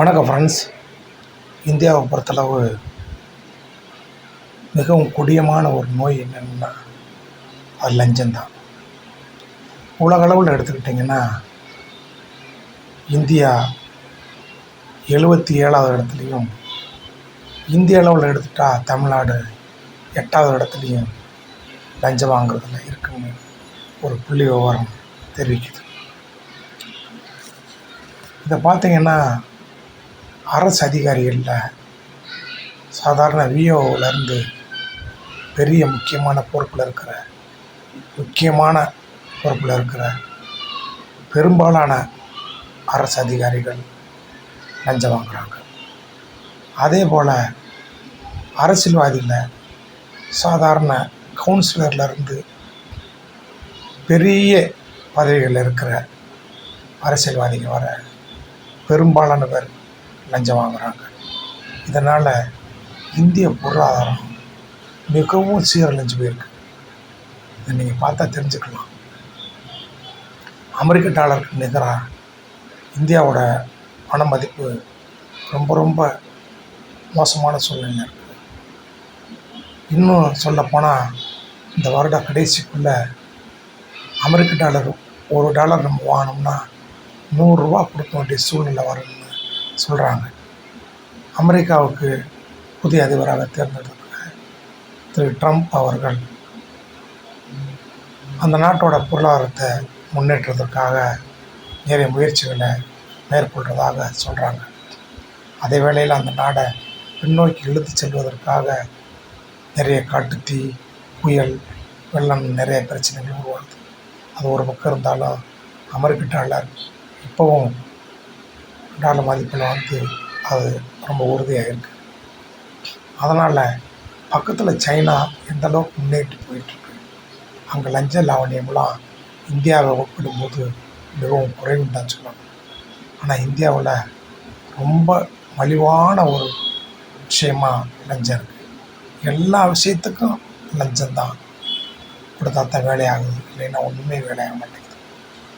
வணக்கம் ஃப்ரெண்ட்ஸ் இந்தியாவை பொறுத்தளவு மிகவும் கொடியமான ஒரு நோய் என்னென்னா அது லஞ்சம்தான். உலகளவில் எடுத்துக்கிட்டிங்கன்னா இந்தியா எழுபத்தி ஏழாவது இடத்துலையும் இந்திய அளவில் எடுத்துட்டால் தமிழ்நாடு எட்டாவது இடத்துலையும் லஞ்சம் வாங்குறதுல இருக்குன்னு ஒரு புள்ளி விவரம் தெரிவிக்குது. இதை பார்த்தீங்கன்னா அரசு அதிகாரிகளில் சாதாரண விஓவிலேருந்து பெரிய முக்கியமான பொறுப்பில் இருக்கிற முக்கியமான பொறுப்பில் இருக்கிற பெரும்பாலான அரசு அதிகாரிகள் லஞ்சம் வாங்குகிறாங்க அதே போல் அரசியல்வாதியில் சாதாரண கவுன்சிலர்லேருந்து பெரிய பதவிகளில் இருக்கிற அரசியல்வாதிகள் வர பெரும்பாலான பேர் லஞ்சம் வாங்குறாங்க. இதனால் இந்திய பொருளாதாரம் மிகவும் சீரழிஞ்சு போயிருக்கு. இதை நீங்கள் பார்த்தா தெரிஞ்சுக்கலாம். அமெரிக்க டாலருக்கு நிகராக இந்தியாவோட பண மதிப்பு ரொம்ப ரொம்ப மோசமான சூழ்நிலை இருக்குது இன்னும் சொல்லப்போனால் இந்த வருட கடைசிக்குள்ளே அமெரிக்க டாலர் ஒரு டாலர் நம்ம வாங்கினோம்னா நூறுரூவா கொடுக்க வேண்டிய சூழ்நிலை வரணும் சொல்கிறாங்க அமெரிக்காவுக்கு புதிய அதிபராக தேர்ந்தெடுக்க திரு ட்ரம்ப் அவர்கள் அந்த நாட்டோட பொருளாதாரத்தை முன்னேற்றத்திற்காக நிறைய முயற்சிகளை மேற்கொள்கிறதாக சொல்கிறாங்க அதே வேளையில் அந்த நாடை பின்னோக்கி இழுத்து செல்வதற்காக நிறைய காட்டுத்தீ புயல் வெள்ளம் நிறைய பிரச்சனைகள் உருவாகுது. அது ஒரு பக்கம் இருந்தாலும் அமெரிக்க டாலர் இப்போவும் உண்டான மதிப்பில் வந்து அது ரொம்ப உறுதியாக இருக்குது அதனால் பக்கத்தில் சைனா எந்த அளவுக்கு முன்னேற்றி போயிட்டுருக்கு அங்கே லஞ்ச லாவணியம்லாம் இந்தியாவை ஒப்பிடும்போது மிகவும் குறைவுன்னு தான் சொல்லணும். ஆனால் இந்தியாவில் ரொம்ப மலிவான ஒரு விஷயமா லஞ்சம் இருக்குது எல்லா விஷயத்துக்கும் லஞ்சம் தான். கொடுத்தா தான் வேலையாகுது இல்லைன்னா ஒன்றுமே வேலையாக மாட்டேங்குது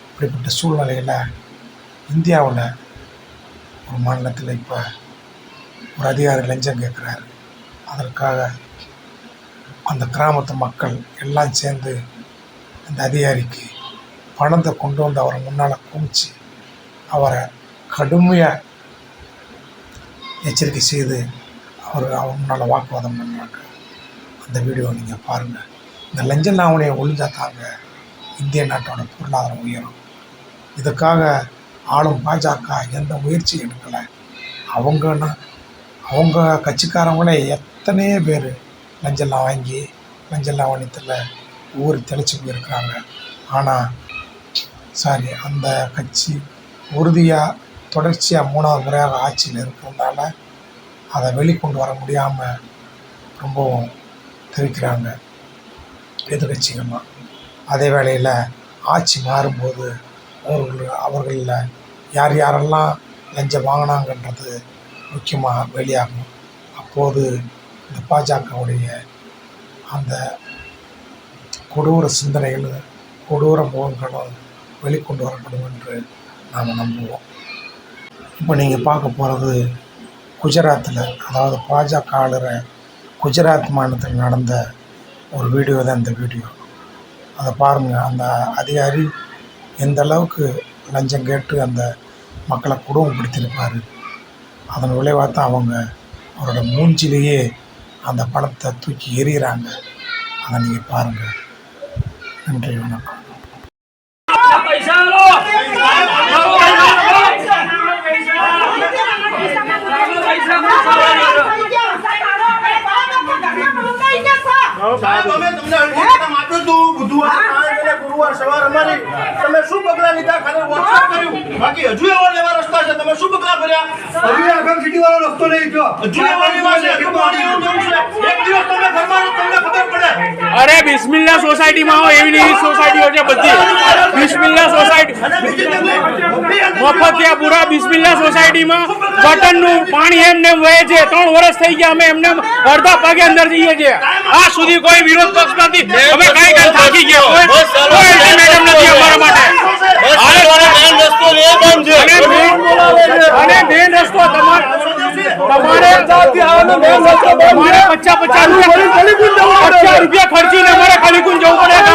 இப்படிப்பட்ட சூழ்நிலையில் இந்தியாவில் ஒரு மாநிலத்தில் இப்போ ஒரு அதிகாரி லஞ்சம் கேட்குறாரு. அதற்காக அந்த கிராமத்து மக்கள் எல்லாம் சேர்ந்து அந்த அதிகாரிக்கு பணத்தை கொண்டு வந்து அவரை முன்னால் குமிச்சு அவரை கடுமையாக எச்சரிக்கை செய்து அவர் அவர் முன்னால் வாக்குவாதம் பண்ணுறாங்க அந்த வீடியோ நீங்கள் பாருங்கள் இந்த லஞ்ச லாவணியை ஒழிஞ்சா தாங்க இந்திய நாட்டோட பொருளாதாரம் உயரும். இதுக்காக ஆளும் பாஜக எந்த முயற்சி எடுக்கலை. அவங்கன்னா அவங்க கட்சிக்காரங்களே எத்தனையோ பேர் லஞ்செல்லாம் வாங்கி லஞ்ச லாவணியத்தில் ஊர் தெளிச்சு போயிருக்கிறாங்க. ஆனால் சாரி அந்த கட்சி உறுதியாக தொடர்ச்சியாக மூணாவது முறையாக ஆட்சியில் இருக்கிறதுனால அதை வெளிக்கொண்டு வர முடியாமல் ரொம்பவும் தெரிவிக்கிறாங்க எதிர்கட்சிகள்லாம். அதே வேளையில் ஆட்சி மாறும்போது அவர்கள் அவர்களில் யார் யாரெல்லாம் லஞ்சம் வாங்கினாங்கன்றது முக்கியமாக வெளியாகும். அப்போது இந்த பாஜகவுடைய அந்த கொடூர சிந்தனைகளும் கொடூர முகங்களும் வெளிக்கொண்டு வரப்படும் என்று நாம் நம்புவோம். இப்போ நீங்கள் பார்க்க போகிறது குஜராத்தில் அதாவது பாஜக ஆளுற குஜராத் மாநிலத்தில் நடந்த ஒரு வீடியோ தான் இந்த வீடியோ. அதை பாருங்கள் அந்த அதிகாரி எந்த அளவுக்கு லஞ்சம் கேட்டு அந்த மக்களை குடும்பப்படுத்தியிருப்பார் அதன் விளைவாக தான் அவங்க அவரோட மூஞ்சிலேயே அந்த பணத்தை தூக்கி எறிகிறாங்க. அதை நீங்கள் பாருங்கள் நன்றி வணக்கம். સવાર અમારી તમે શું પગલા લીધા? ખાલી વોટ્સએપ કર્યું. બાકી હજુ એવા લેવા રસ્તા છે. તમે શું પગલા ભર્યા? હજુ આગળ સિટી વાળો રસ્તો નહીં ગયો હજુ એવા લેવા છે. હજુ પાણી એવું જવું છે? એક દિવસ તમે ઘરમાં તમને ખબર પડે. અરે બિસ્મિલ્લા સોસાયટીમાં હો એવી એવી સોસાયટીઓ છે બધી. બિસ્મિલ્લા સોસાયટી મફતિયાપુરા બિસ્મિલ્લા સોસાયટીમાં. ગટરનું પાણી એમને એમ વહે છે. ત્રણ વર્ષ થઈ ગયા અમે એમને અડધા પગે અંદર જઈએ છીએ. આ સુધી કોઈ વિરોધ પક્ષ નથી. અમે કઈ કઈ થાકી ગયા કોઈ ultimatum નથી અમારા માટે. અને મેન રસ્તો તમારે તમારે પચાસ પચાસ રૂપિયા ખર્ચીને અમારે કલીકુંજ જવું પડે.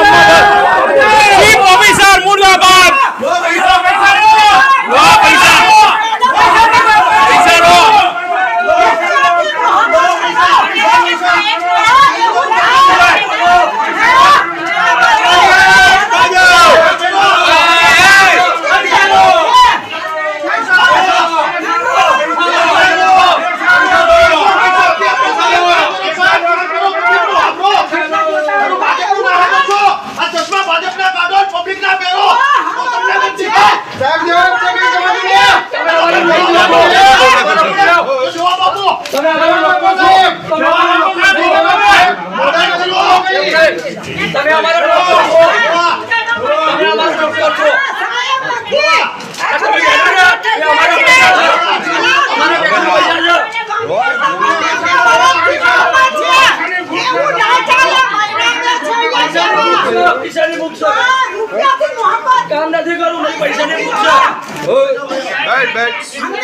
Max.